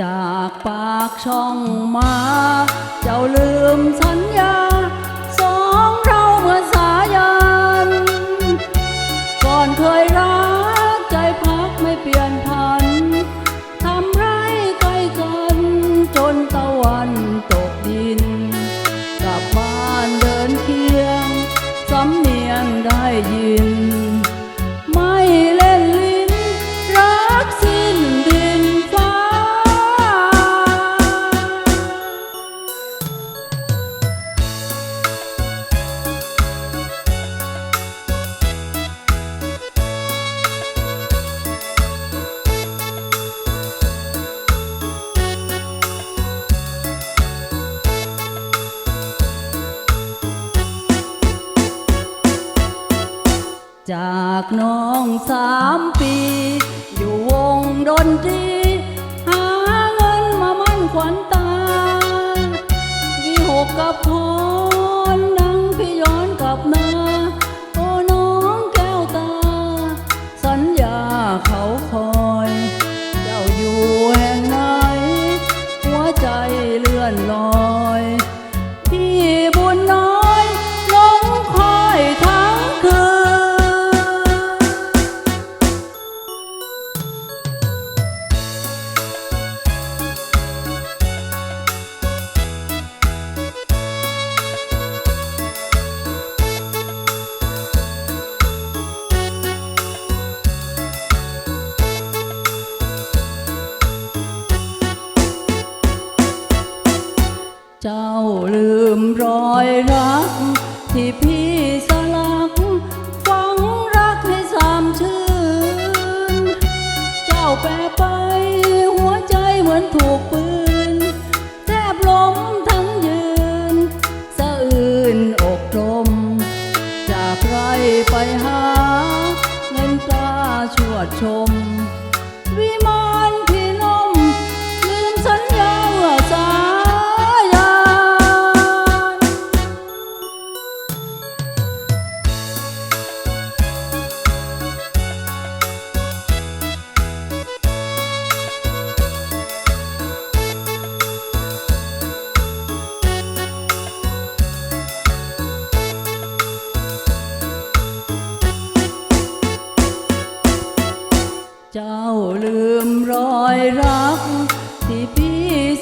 จากปากช่องมา เจ้าเลื จากน้องสามปี อยู่วงดนตรี หาเงินมามั่นขวัญตาวิหกกับพรดังพี่ย้อนกลับนาโอ้น้องแก้วตา สัญญาเขาคอย เจ้าอยู่แห่งไหน หัวใจเลื่อนลอย เจ้าลืมรอยรัก ที่พี่สลักฝังรักให้สามชื่น เจ้าแปรไปหัวใจเหมือนถูกปืน แทบล้มทั้งยืน สะอื่นอกตรมจากไรไปหาเงินตราชวดชม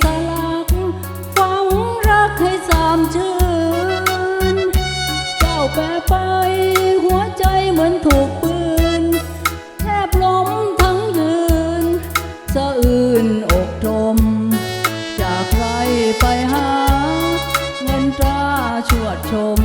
สลักฝังรักให้สามชื่น เจ้าแปรไปหัวใจเหมือนถูกปืน แทบล้มทั้งยืนสะอื่นอกทม จากใครไปหา เงินตราชวดชม